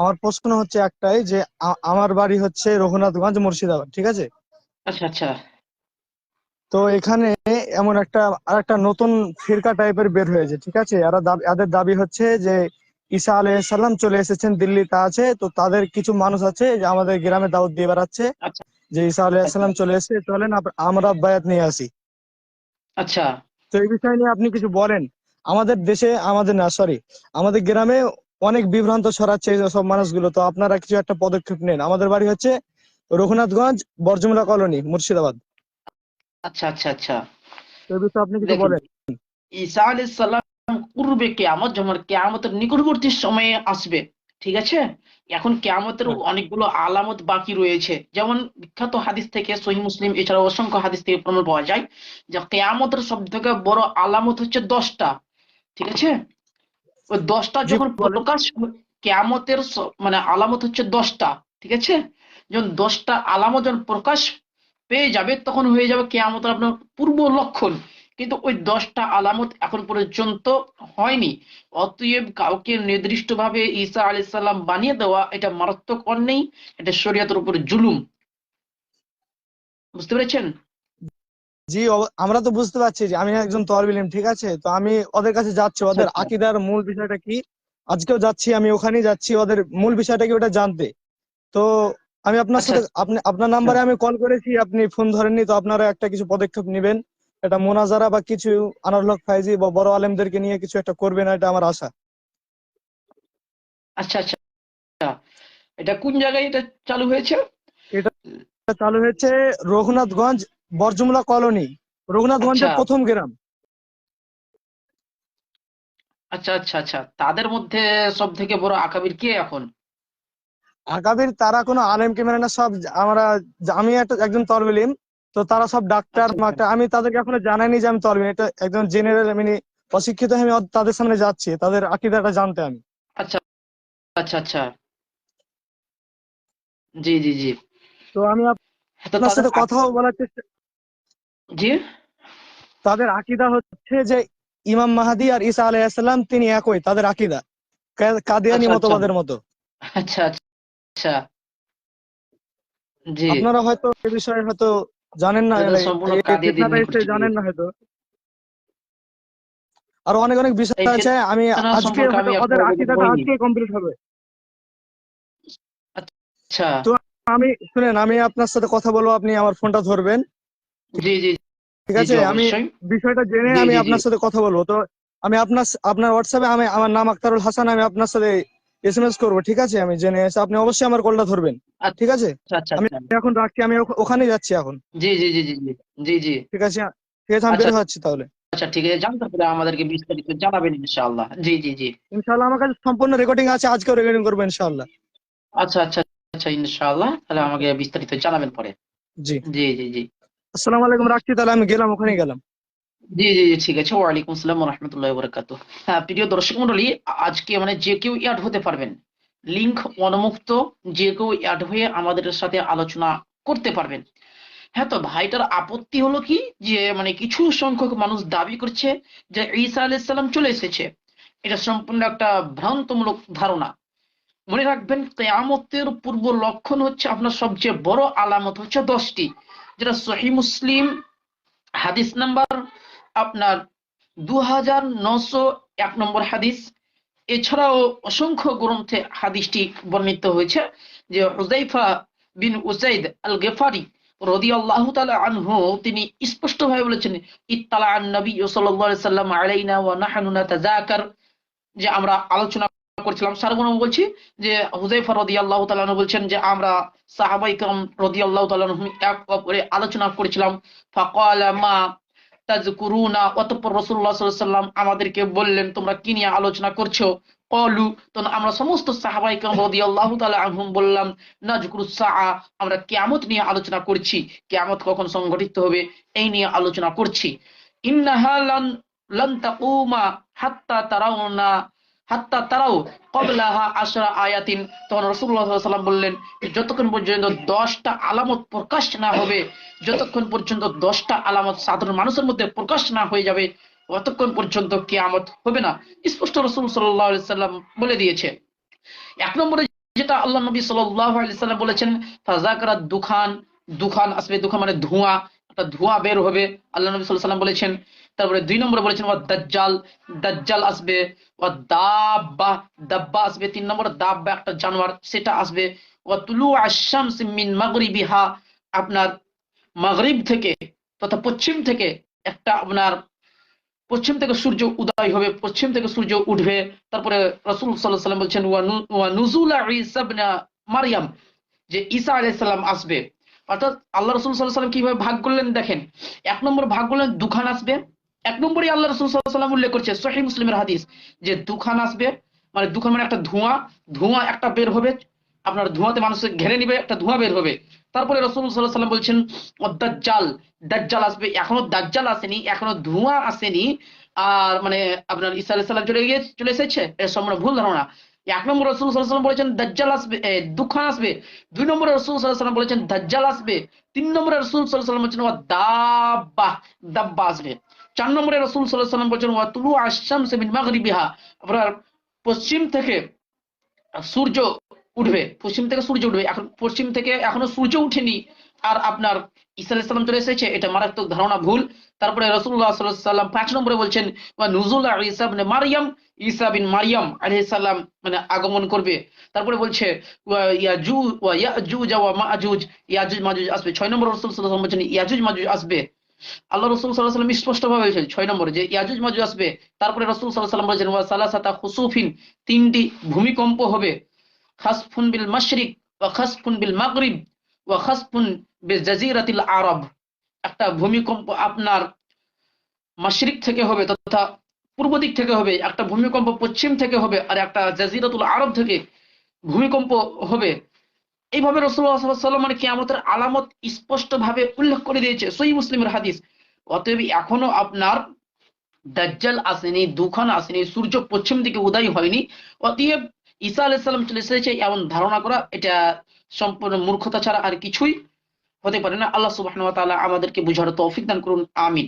আমার প্রশ্ন হচ্ছে একটাই যে আমার বাড়ি হচ্ছে রঘুনাথগঞ্জ মুর্শিদাবাদ ঠিক আছে? আচ্ছা আচ্ছা। তো এখানে এমন একটা আর একটা নতুন ফিরকা টাইপের বের হয়েছে ঠিক আছে? এরা এদের দাবি হচ্ছে যে ঈসা আলাইহিসসালাম চলে এসেছেন দিল্লিতে আছে তো তাদের কিছু মানুষ আছে যে আমাদের গ্রামে দাওয়াত দিয়ে বেড়াচ্ছে। আচ্ছা। যে ঈসা আলাইহিসসালাম চলে এসে চলেন আমরা বায়াত নিয়ে আসি। আচ্ছা। তো এই বিষয় নিয়ে আপনি কিছু বলেন। আমাদের দেশে আমাদের না সরি আমাদের গ্রামে অনেক বিভ্রান্ত ছড়াচ্ছে এই সব মানুষগুলো। তো আপনারা কিছু একটা পদক্ষেপ নেন। আমাদের বাড়ি হচ্ছে রঘুনাথগঞ্জ বরজুমলা কলোনি মুর্শিদাবাদ। আচ্ছা আচ্ছা আচ্ছা। আপনি কিছু বলেন। ঈসা আলাইহিস সালাম পূর্বে কেয়ামত যখন কেয়ামতের নিকটবর্তী সময়ে আসবে ঠিক আছে? এখন কেয়ামতের হ্যাঁ। অনেকগুলো আলামত বাকি রয়েছে। যেমন বিখ্যাত হাদিস থেকে সহি মুসলিম এছাড়া অসংখ্য হাদিস থেকে প্রমাণ পাওয়া যায় যে কেয়ামতের সব থেকে বড় আলামত হচ্ছে দশটা ঠিক আছে? ওই দশটা যখন প্রকাশ কেয়ামতের মানে আলামত হচ্ছে দশটা ঠিক আছে? যখন দশটা আলামত যখন প্রকাশ পেয়ে যাবে তখন হয়ে যাবে কেয়ামতের আপনার পূর্ব লক্ষণ। কিন্তু ওই দশটা আলামত এখন পর্যন্ত হয়নি। অতএব কাউকে নির্দিষ্টভাবে ঈসা আলাইহিস সালাম বানিয়ে দেওয়া এটা মারাত্মক অন্যায় এটা শরীয়তের উপর জুলুম। বুঝতে পেরেছেন? জি আমরা তো বুঝতে পারছি যে আমি একজন তরবিল ইলম, ঠিক আছে? তো আমি ওদের কাছে যাচ্ছি ওদের আকিদার মূল বিষয়টা কি? আজকেও যাচ্ছি আমি ওখানেই যাচ্ছি ওদের মূল বিষয়টা কি ওটা জানতে। তো আমি আপনার আচ্ছা, সাথে আপনি আপনার নাম্বারে আমি কল করেছি আপনি ফোন ধরেননি তো আপনারা একটা কিছু পদক্ষেপ নেবেন। এটা মোনাজারা বা কিছু আনারুল হক ফাইজি বা বড় আলেমদেরকে নিয়ে কিছু একটা করবেন এটা আমার আশা। আচ্ছা আচ্ছা আচ্ছা। এটা কোন জায়গায় এটা চালু হয়েছে? এটা চালু হয়েছে রঘুনাথগঞ্জ বরজুমলা কলোনি রঘুনাথগঞ্জের আচ্ছা। প্রথম গ্রাম। আচ্ছা আচ্ছা আচ্ছা। তাদের মধ্যে সব থেকে বড় আকাবির কে এখন? আকাবির তারা কোনো আলেমকে মেনে না সব আমরা আমি একটা একজন তরবিলিম তো তারা সব ডাক্তার আচ্ছা, আমি তাদেরকে এখনও জানাইনি যে আমি তরবিল এটা একজন জেনারেল মানে অশিক্ষিত আমি তাদের সামনে যাচ্ছি তাদের আকিদাটা জানতে আমি। আচ্ছা আচ্ছা আচ্ছা। জি জি জি। তো আমি আপনার সাথে কথাও বলার চেষ্টা জি? তাদের আকিদা হচ্ছে যে ইমাম মাহাদি আর ঈসা আলাইহিসসালাম তিনি একই তাদের আকিদা। কাদিয়ানি আচ্ছা, আচ্ছা। মতবাদের মতো। আচ্ছা আচ্ছা। জি। আপনারা হয়তো এ বিষয়ে হয়তো জানেন না। জানেন না হয়তো। আর অনেক অনেক বিষয় আছে আমি আজকে ওদের আকিদাটা আজকে কমপ্লিট হবে। আচ্ছা। তো আমি শুনেন আমি আপনার সাথে কথা বলব আপনি আমার ফোনটা ধরবেন। জি জি ঠিক আছে আমি বিষয়টা জেনে আমি। আপনার সাথে কথা বলব। তো আমি আপনার আপনার হোয়াটসঅ্যাপে আমি আমার নাম আক্তারুল হাসান আমি আপনার সাথে এসএমএস করব ঠিক আছে? আমি জেনে এসে আপনি অবশ্যই আমার কলটা ধরবেন। আচ্ছা। ঠিক আছে? আচ্ছা আচ্ছা। আমি এখন রাখছি আমি ওখ- ওখানেই যাচ্ছি এখন। জি জি জি জি জি জি ঠিক আছে ঠিক আছে আমি। বের হচ্ছি তাহলে। আচ্ছা ঠিক আছে জানতে পারলে আমাদেরকে বিস্তারিত জানাবেন ইনশাআল্লাহ। জি জি জি। ইনশাআল্লাহ আমার কাছে সম্পূর্ণ রেকর্ডিং আছে আজকেও রেকর্ডিং করব ইনশাআল্লাহ। আচ্ছা আচ্ছা আচ্ছা ইনশাআল্লাহ। তাহলে আমাকে বিস্তারিত জানাবেন পরে। জি। জি জি জি। আসসালামু আলাইকুম রাখছি তাহলে, আমি গেলাম, ওখানেই গেলাম। জি জি জি, ঠিক আছে। ওয়ালাইকুম আসসালাম রহমতুল্লাহ বরকাত হ্যাঁ প্রিয় দর্শক মন্ডলী, আজকে মানে যে কেউ অ্যাড হতে পারবেন লিংক অনুমুক্ত যে কেউ অ্যাড হয়ে আমাদের সাথে আলোচনা করতে পারবেন। হ্যাঁ তো ভাইটার আপত্তি হলো কি? যে মানে কিছু সংখ্যক মানুষ দাবি করছে যে ঈসা আলাইহিস সালাম চলে এসেছে। এটা সম্পূর্ণ একটা ভ্রান্তমূলক ধারণা। মনে রাখবেন, কেয়ামতের পূর্ব লক্ষণ হচ্ছে আপনার সবচেয়ে বড় আলামত হচ্ছে দশটি। যেটা সহি মুসলিম, হাদিস নাম্বার আপনার দু হাজার নশো এক নম্বর হাদিস। এছাড়াও অসংখ্য গ্রন্থে হাদিসটি বর্ণিত হয়েছে যে Hudhaifa bin Usaid al Ghifari রদিয়াল্লাহু তাআলা আনহু, তিনি স্পষ্টভাবে বলেছেন ইত্তালা আন নবী সাল্লাম আলাইনা ওয়া নাহনু নাতাযাকার। যে আমরা আলোচনা করছিলাম। সারগুনাম বলছি যে হুজাইফা রদি আল্লাহ তালানু বলছেন যে, আমরা সাহাবাই সাহাবাইকরম রদি আল্লাহ তালানু এক অপরে আলোচনা করেছিলাম। ফাকাল মা তাজকুরুনা অতঃপর রসুল্লাহ সাল্লাম আমাদেরকে বললেন, তোমরা কি নিয়ে আলোচনা করছ? কলু, তখন আমরা সমস্ত সাহাবাইকাম রদি আল্লাহ তালা আহম বললাম নাজকুরু সাহা আমরা কেমত নিয়ে আলোচনা করছি। কেমত কখন সংঘটিত হবে, এই নিয়ে আলোচনা করছি। ইন্নাহা লান লান তাকুমা হাত্তা তারাউনা হাত্তা তারাও কবলাহা আশরা আয়াতিন। তখন আলাইহি ওয়াসাল্লাম বললেন, যতক্ষণ পর্যন্ত দশটা আলামত প্রকাশ না হবে, যতক্ষণ পর্যন্ত দশটা আলামত সাধারণ মানুষের মধ্যে প্রকাশ না হয়ে যাবে ততক্ষণ পর্যন্ত কিয়ামত হবে না। স্পষ্ট রসুল আলাইহি সাল্লাম বলে দিয়েছে। এক নম্বরে যেটা আল্লাহ নবী আলাইহি সাল্লাম বলেছেন ফাজাকারাত দুখান। দুখান আসবে, দুখান মানে ধোঁয়া। একটা ধোঁয়া বের হবে। আল্লাহ নবী আলাইহি সাল্লাম বলেছেন, তারপরে দুই নম্বরে বলেছেন, ওয়া দাজ্জাল দাজ্জাল আসবে, ওয়া দাব্বা দাব্বা আসবে। তিন নম্বরে, দাব্বা একটা জানোয়ার, সেটা আসবে। ওয়া তুলু আশ-শামস মিন মাগরিবিহা, আপনার মাগরিব থেকে তথা পশ্চিম থেকে একটা আপনার, পশ্চিম থেকে সূর্য উদয় হবে, পশ্চিম থেকে সূর্য উঠবে। তারপরে রসুল আলাইহি সাল্লাম বলছেন, ওয়া নুজুলা ঈসা ইবনে যে ঈসা আলাইহিস সালাম আসবে। অর্থাৎ আল্লাহ রাসূল আলাইহি সাল্লাম কীভাবে ভাগ করলেন দেখেন, এক নম্বর ভাগ করলেন দুখান আসবে, এক নম্বরই আল্লাহ রাসূল আলাইহি সাল্লাম উল্লেখ করছে সহিহ মুসলিমের হাদিস যে দুখান আসবে মানে দুখান মানে একটা ধোঁয়া ধোঁয়া একটা বের হবে, আপনার ধোঁয়াতে মানুষ ঘেরে নিবে, একটা ধোঁয়া বের হবে। তারপরে রসুল সাল্লাহ সাল্লাম বলছেন দাজ্জাল দাজ্জাল আসবে, এখনও দাজ্জাল আসেনি, এখনও ধোঁয়া আসেনি, আর মানে আপনার ঈসা আলাইহিস সালাম চলে গিয়ে, চলে এসেছে এর সম্পূর্ণ ভুল ধারণা। এক নম্বর রসুল সাল্লাম বলেছেন, দাজ্জাল আসবে। দুখান আসবে। দুই নম্বরে রসুল সাল্লাম বলেছেন, দাজ্জাল আসবে। তিন নম্বরে রসুল সাল্লাম বলছেন ও দাব্বা। দাব্বা আসবে। চার নম্বরে রসুল সাল্লাম বলছেন, ওয়া তুলু আশ-শামস মিন মাগরিবিহা। আপনার পশ্চিম থেকে সূর্য উঠবে। পশ্চিম থেকে সূর্য উঠবে। এখন পশ্চিম থেকে এখনও সূর্য উঠেনি। আর আপনার ঈসা আলাইহিস সালাম চলে এসেছে, এটা মারাত্মক ধারণা ভুল। তারপরে আলাইহি সাল্লাম পাঁচ নম্বরে বলছেন নুজুল ঈসা ইবনে মারইয়াম ঈসা বিন মারইয়াম আলাইহিস সালাম মানে আগমন করবে। তারপরে বলছে ইয়াজুজ ইয়াজুজ মাজুজ আসবে। ছয় নম্বর রাসূল সাল্লাম বলছেন, ইয়াজুজ মাজুজ আসবে আল্লাহ রসুল সাল্লাহ সাল্লাম স্পষ্ট ভাবে বলেছেন, ছয় নম্বরে যে ইয়াজুজ মাজুজ আসবে। তারপরে রসুল সাল্লাহ সাল্লাম বলেছেন, ওয়া সালাসাতা খুসুফিন তিনটি ভূমিকম্প হবে। খাসফুন বিল মাশরিক ওয়া খাসফুন বিল মাগরিব ওয়া খাসফুন জাজিরাতিল আরব। একটা ভূমিকম্প আপনার মাশরিক থেকে হবে তথা পূর্ব দিক থেকে হবে, একটা ভূমিকম্প পশ্চিম থেকে হবে আর একটা জাজিরাতুল আরব থেকে ভূমিকম্প হবে। এইভাবে রসুল্লাহ কিয়ামতের আলামত স্পষ্ট ভাবে উল্লেখ করে দিয়েছে সই মুসলিমের হাদিস। অতএব এখনও আপনার দাজ্জাল আসেনি, দুখান আসেনি, সূর্য পশ্চিম দিকে উদয় হয়নি। অতএব ঈসা আলাইহিস সালাম চলে এসেছে এমন ধারণা করা, এটা সম্পূর্ণ মূর্খতা ছাড়া আর কিছুই হতে পারে না। আল্লাহ সুবাহ আমাদেরকে বুঝার তৌফিক দান করুন। আমিন।